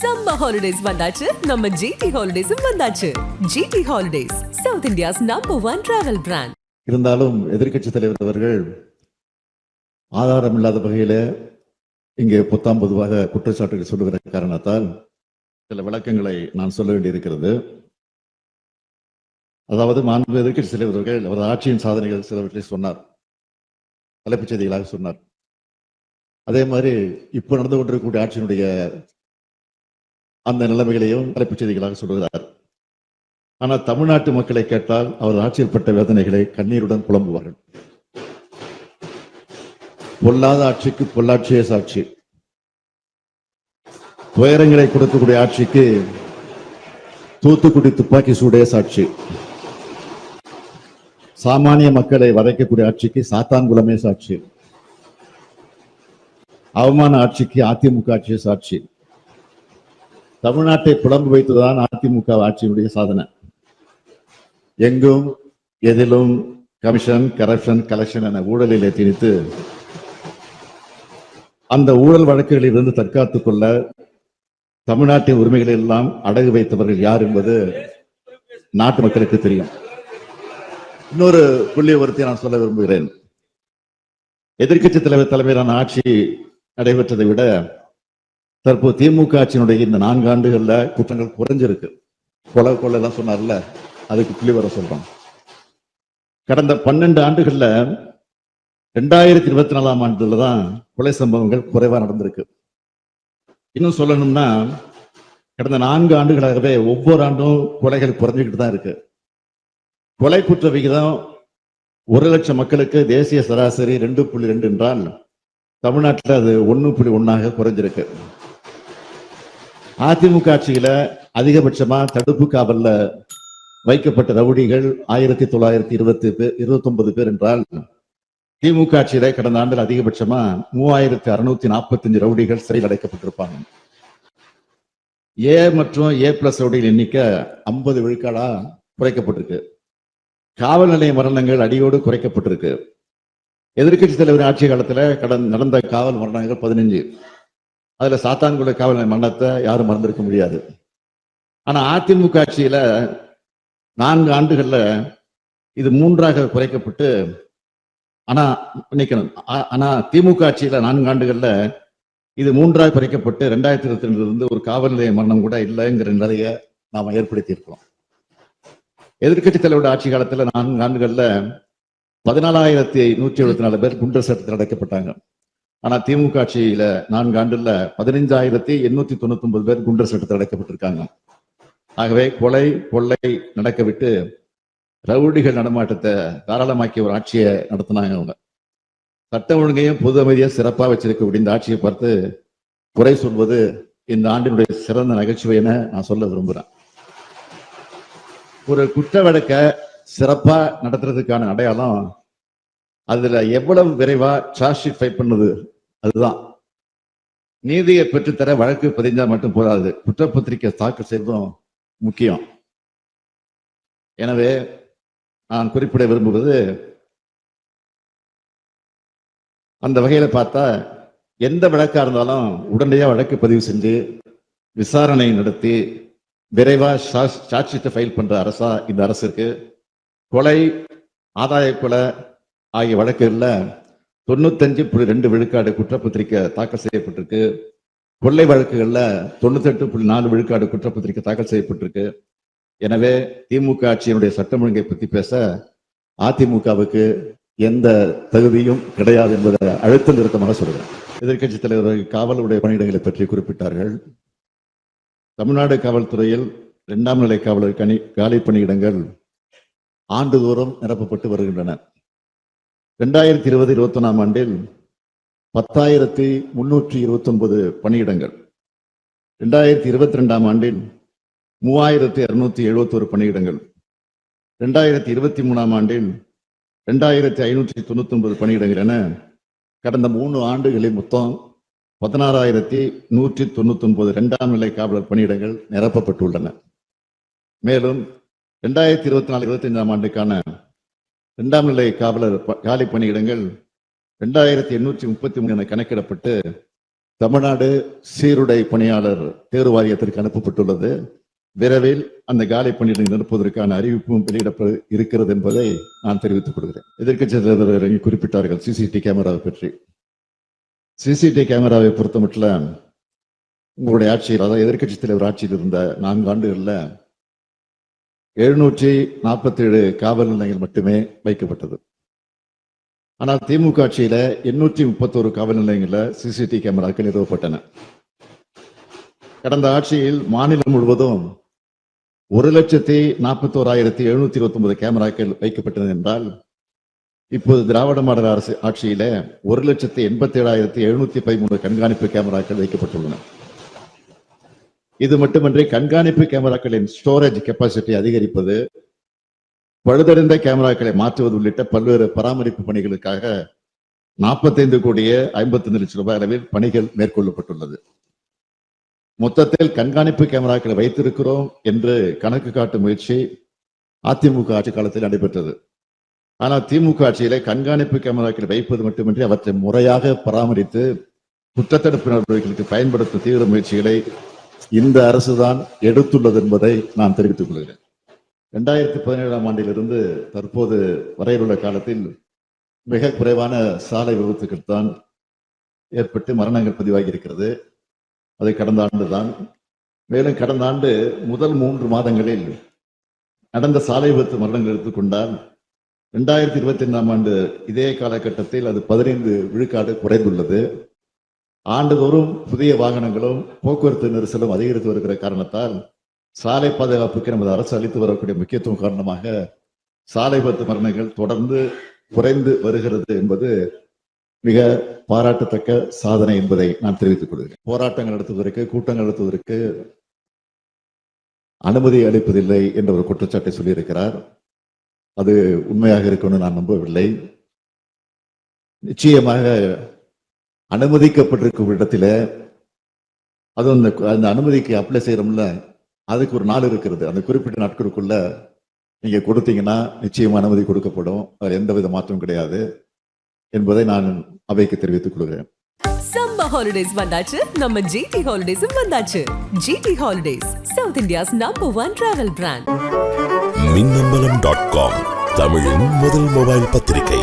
Summer holidays வந்தாச்சு. நம்ம GT ஹாலிடேஸும் வந்தாச்சு. GT holidays south India's number one travel brand இருந்தாலும் எதிர்கட்சி தலைவர் அவர்கள் ஆதாரம் இல்லாத வகையில இங்கே புத்தாம் பொதுவாக குற்றச்சாட்டுகள் சொல்லுகிற காரணத்தால் சில விளக்கங்களை நான் சொல்ல வேண்டியிருக்கிறது. அதாவது மாண்பு எதிர்கட்சி தலைவர்கள் அவர்கள் அவரது ஆட்சியின் சாதனைகள் சிலவற்றை சொன்னார். தலைப்புச் செய்திகளாக சொன்னார். அதே மாதிரி இப்போ நடந்து கொண்டிருக்கக்கூடிய ஆட்சியினுடைய அந்த நிலைமைகளையும் தலைப்புச் செய்திகளாக சொல்கிறார் ஆனால் தமிழ்நாட்டு மக்களை கேட்டால் அவர் ஆட்சியில் பட்ட வேதனைகளை கண்ணீருடன் புலம்புவார்கள். பொல்லாத ஆட்சிக்கு பொள்ளாட்சியே சாட்சி. துயரங்களை கொடுக்கக்கூடிய ஆட்சிக்கு தூத்துக்குடி துப்பாக்கி சூடே சாட்சி. சாமானிய மக்களை வதைக்கக்கூடிய ஆட்சிக்கு சாத்தான்குளமே சாட்சி. அவமான ஆட்சிக்கு அதிமுக ஆட்சியே சாட்சி. தமிழ்நாட்டை புலம்பு வைத்ததுதான் அதிமுக ஆட்சியினுடைய சாதனை. எங்கும் எதிலும் கமிஷன் கரப்ஷன் கலெக்ஷன் என ஊழலிலே திணித்து அந்த ஊழல் வழக்குகளில் இருந்து தற்காத்துக் கொள்ள தமிழ்நாட்டின் உரிமைகளை எல்லாம் அடகு வைத்தவர்கள் யார் என்பது நாட்டு மக்களுக்கு தெரியும். இன்னொரு புள்ளி விவரத்தை நான் சொல்ல விரும்புகிறேன். எதிர்க்கட்சி தலைவர் தலைமையிலான ஆட்சி நடைபெற்றதை விட தற்போது திமுக ஆட்சியினுடைய இந்த நான்கு ஆண்டுகளில் குற்றங்கள் குறைஞ்சிருக்கு. கொலை கொள்ளை எல்லாம் சொன்னார்ல அதுக்கு புள்ளி வர சொல்றோம். கடந்த பன்னெண்டு ஆண்டுகள்ல ரெண்டாயிரத்தி இருபத்தி நாலாம் ஆண்டுல தான் கொலை சம்பவங்கள் குறைவா நடந்திருக்கு. இன்னும் சொல்லணும்னா கடந்த நான்கு ஆண்டுகளாகவே ஒவ்வொரு ஆண்டும் கொலைகள் குறைஞ்சிக்கிட்டு தான் இருக்கு. கொலை குற்ற விகிதம் ஒரு லட்சம் மக்களுக்கு தேசிய சராசரி ரெண்டு புள்ளி ரெண்டு என்றால் தமிழ்நாட்டில் அது ஒன்று புள்ளி ஒன்றாக குறைஞ்சிருக்கு. அதிமுக ஆட்சியில அதிகபட்சமா தடுப்பு காவல்ல வைக்கப்பட்ட ரவுடிகள் ஆயிரத்தி தொள்ளாயிரத்தி இருபத்தி பேர் இருபத்தி ஒன்பது பேர் என்றால் திமுக ஆட்சியில கடந்த ஆண்டில் அதிகபட்சமா மூவாயிரத்தி அறுநூத்தி நாற்பத்தி அஞ்சு ரவுடிகள் சிறையில் அடைக்கப்பட்டிருப்பாங்க. ஏ மற்றும் ஏ பிளஸ் ரவுடிகள் எண்ணிக்கை ஐம்பது விழுக்காடா குறைக்கப்பட்டிருக்கு. காவல் நிலைய மரணங்கள் அடியோடு குறைக்கப்பட்டிருக்கு. எதிர்க்கட்சி தலைவர் ஆட்சி காலத்துல கடந்த நடந்த காவல் மரணங்கள் பதினஞ்சு. அதுல சாத்தான்குள காவல் மன்னத்தை யாரும் மறந்திருக்க முடியாது. ஆனா அதிமுக ஆட்சியில நான்கு ஆண்டுகள்ல இது மூன்றாக குறைக்கப்பட்டு ஆனா நினைக்கணும் ஆனா திமுக ஆட்சியில நான்கு ஆண்டுகள்ல இது மூன்றாக குறைக்கப்பட்டு ரெண்டாயிரத்தி இருபத்தி ரெண்டுல இருந்து ஒரு காவல் நிலைய மரணம் கூட இல்லைங்கிற நிலையை நாம ஏற்படுத்தி இருக்கோம் எதிர்க்கட்சி தலைவருடைய ஆட்சி காலத்துல நான்கு ஆண்டுகள்ல பதினாலாயிரத்தி நூற்றி எழுபத்தி நாலு பேர் குண்டர் சட்டத்தில் அடைக்கப்பட்டாங்க. ஆனா திமுக ஆட்சியில நான்கு ஆண்டுல பதினைஞ்சாயிரத்தி எண்ணூத்தி தொண்ணூத்தி ஒன்பது பேர் குண்டர் சட்டத்தில் அடைக்கப்பட்டிருக்காங்க. ஆகவே கொலை கொள்ளை நடக்க விட்டு ரவுடிகள் நடமாட்டத்தை தாராளமாக்கிய ஒரு ஆட்சியை நடத்தினாங்க அவங்க சட்ட ஒழுங்கையும் பொது அமைதியும் சிறப்பா வச்சிருக்கக்கூடிய இந்த ஆட்சியை பார்த்து குறை சொல்வது இந்த ஆண்டினுடைய சிறந்த நகைச்சுவை என நான் சொல்ல விரும்புறேன். ஒரு குற்ற வழக்க சிறப்பா நடத்துறதுக்கான அடையாளம் அதுல எவ்வளவு விரைவா சார்ஜ் ஷீட் ஃபைல் பண்ணுது அதுதான். நீதியை பெற்றுத்தர வழக்கு பதிஞ்சால் மட்டும் போதாது. குற்றப்பத்திரிக்கை தாக்கல் செய்வதும் முக்கியம். எனவே நான் குறிப்பிட விரும்புவது அந்த வகையில் பார்த்தா எந்த வழக்கா இருந்தாலும் உடனடியாக வழக்கு பதிவு செஞ்சு விசாரணை நடத்தி விரைவாக சார்ஜ் ஷீட்டை ஃபைல் பண்ற அரசா இந்த அரசு இருக்கு கொலை ஆதாய கொலை ஆகிய வழக்குகளில் தொண்ணூத்தஞ்சு புள்ளி ரெண்டு விழுக்காடு குற்றப்பத்திரிக்கை தாக்கல் செய்யப்பட்டிருக்கு. கொள்ளை வழக்குகளில் தொண்ணூத்தெட்டு புள்ளி நாலு விழுக்காடு குற்றப்பத்திரிக்கை தாக்கல் செய்யப்பட்டிருக்கு. எனவே திமுக ஆட்சியினுடைய சட்டம் ஒழுங்கை பத்தி பேச அதிமுகவுக்கு எந்த தகுதியும் கிடையாது என்பதை அழுத்த நிறுத்தமாக சொல்கிறேன் எதிர்க்கட்சி தலைவர் காவலுடைய பணியிடங்களை பற்றி குறிப்பிட்டார்கள். தமிழ்நாடு காவல்துறையில் இரண்டாம் நிலை காவலர் கணி காலி பணியிடங்கள் ஆண்டுதோறும் நிரப்பப்பட்டு வருகின்றன. ரெண்டாயிரத்தி இருபது இருபத்தி ஒன்றாம் ஆண்டில் பத்தாயிரத்தி முன்னூற்றி இருபத்தொன்பது பணியிடங்கள். ரெண்டாயிரத்தி இருபத்தி ரெண்டாம் ஆண்டில் மூவாயிரத்தி இரநூத்தி எழுபத்தோரு பணியிடங்கள். ரெண்டாயிரத்தி இருபத்தி மூணாம் ஆண்டில் ரெண்டாயிரத்தி ஐநூற்றி தொண்ணூத்தொன்பது பணியிடங்கள் என கடந்த மூணு ஆண்டுகளில் மொத்தம் பதினாறாயிரத்தி நூற்றி தொண்ணூத்தொன்பது ரெண்டாம் இரண்டாம் நிலை காவலர் பணியிடங்கள் நிரப்பப்பட்டுள்ளன. மேலும் ரெண்டாயிரத்தி இருபத்தி நாலு இருபத்தி ஐந்தாம் ஆண்டுக்கான இரண்டாம் நிலை காவலர் ப- காலி பணியிடங்கள் ரெண்டாயிரத்தி எண்ணூற்றி முப்பத்தி மூணு என கணக்கிடப்பட்டு தமிழ்நாடு சீருடை பணியாளர் தேர்வு வாரியத்திற்கு அனுப்பப்பட்டுள்ளது. விரைவில் அந்த காலி பணியிடங்கள் நிரப்புவதற்கான அறிவிப்பும் வெளியிடப்பட இருக்கிறது என்பதை நான் தெரிவித்துக் கொள்கிறேன். எதிர்க்கட்சி தலைவர் குறிப்பிட்டார்கள். சிசிடி கேமராவை பற்றி. சிசிடி கேமராவை பொறுத்தமட்டில் உங்களுடைய ஆட்சியில் அதாவது எதிர்க்கட்சி தலைவர் ஆட்சியில் இருந்த நான்கு ஆண்டுகளில் எழுநூற்றி நாற்பத்தி ஏழு காவல் நிலையங்கள் மட்டுமே வைக்கப்பட்டது. ஆனால் திமுக ஆட்சியில எண்ணூற்றி முப்பத்தோரு காவல் நிலையங்களில் சிசிடிவி கேமராக்கள் நிறுவப்பட்டன. கடந்த ஆட்சியில் மாநிலம் முழுவதும் ஒரு லட்சத்தி நாற்பத்தோராயிரத்தி எழுநூத்தி இருபத்தி ஒன்பது கேமராக்கள் வைக்கப்பட்டது என்றால் இப்போது திராவிட மாடல் அரசு ஆட்சியில ஒரு லட்சத்தி எண்பத்தி ஏழாயிரத்தி எழுநூத்தி பதிமூணு கண்காணிப்பு கேமராக்கள் வைக்கப்பட்டுள்ளன. இது மட்டுமின்றி கண்காணிப்பு கேமராக்களின் ஸ்டோரேஜ் கெப்பாசிட்டி அதிகரிப்பது பழுதடைந்த கேமராக்களை மாற்றுவது உள்ளிட்ட பல்வேறு பராமரிப்பு பணிகளுக்காக நாற்பத்தைந்து கோடியே ஐம்பத்தி லட்சம் ரூபாய் அளவில் பணிகள் மேற்கொள்ளப்பட்டுள்ளது. மொத்தத்தில் கண்காணிப்பு கேமராக்களை வைத்திருக்கிறோம் என்று கணக்கு காட்டும் முயற்சி அதிமுக ஆட்சி காலத்தில் நடைபெற்றது. ஆனால் திமுக ஆட்சியிலே கண்காணிப்பு கேமராக்களை வைப்பது மட்டுமின்றி அவற்றை முறையாக பராமரித்து குற்றத்தடுப்பு நடவடிக்கைகளுக்கு பயன்படுத்தும் தீவிர முயற்சிகளை இந்த அரசு தான் எடுத்துள்ளது என்பதை நான் தெரிவித்துக் கொள்கிறேன். ரெண்டாயிரத்தி பதினேழாம் ஆண்டிலிருந்து தற்போது வரையிலுள்ள காலத்தில் மிக குறைவான சாலை விபத்துக்கள் தான் ஏற்பட்டு மரணங்கள் பதிவாகி இருக்கிறது. அது கடந்த ஆண்டு தான் மேலும் கடந்த ஆண்டு முதல் மூன்று மாதங்களில் நடந்த சாலை விபத்து மரணங்கள் எடுத்துக்கொண்டால் ரெண்டாயிரத்தி இருபத்தி ஐந்தாம் ஆண்டு இதே காலகட்டத்தில் அது பதினைந்து விழுக்காடு குறைந்துள்ளது. ஆண்டுதோறும் புதிய வாகனங்களும் போக்குவரத்து நெரிசலும் அதிகரித்து வருகிற காரணத்தால் சாலை பாதுகாப்புக்கு நமது அரசு அளித்து வரக்கூடிய முக்கியத்துவம் காரணமாக சாலை பத்து மரணங்கள் தொடர்ந்து குறைந்து வருகிறது என்பது மிக பாராட்டத்தக்க சாதனை என்பதை நான் தெரிவித்துக் கொள்கிறேன். போராட்டங்கள் நடத்துவதற்கு கூட்டங்கள் நடத்துவதற்கு அனுமதி அளிப்பதில்லை என்ற ஒரு குற்றச்சாட்டை சொல்லியிருக்கிறார். அது உண்மையாக இருக்கும்னு நான் நம்பவில்லை. நிச்சயமாக அனுமதிக்கப்பட்டிருக்கும் இடத்துல அதுவும் அந்த அந்த அனுமதிக்கு அப்ளை செய்யறோம்ல அதுக்கு ஒரு நாள் இருக்கிறது. அந்த குறிப்பிட்ட நாட்களுக்குள்ள நீங்க கொடுத்தீங்கன்னா நிச்சயமா அனுமதி கொடுக்கப்படும். அதில் எந்த வித மாற்றமும் கிடையாது என்பதை நான் அவைக்கு தெரிவித்துக் கொள்கிறேன். சம்மர் ஹாலிடேஸ் வந்தாச்சு. நம்ம ஜிடி ஹாலிடேஸும் வந்தாச்சு. GT holidays south India's number one travel brand Minnambalam dot com தமிழின் முதல் மொபைல் பத்திரிகை.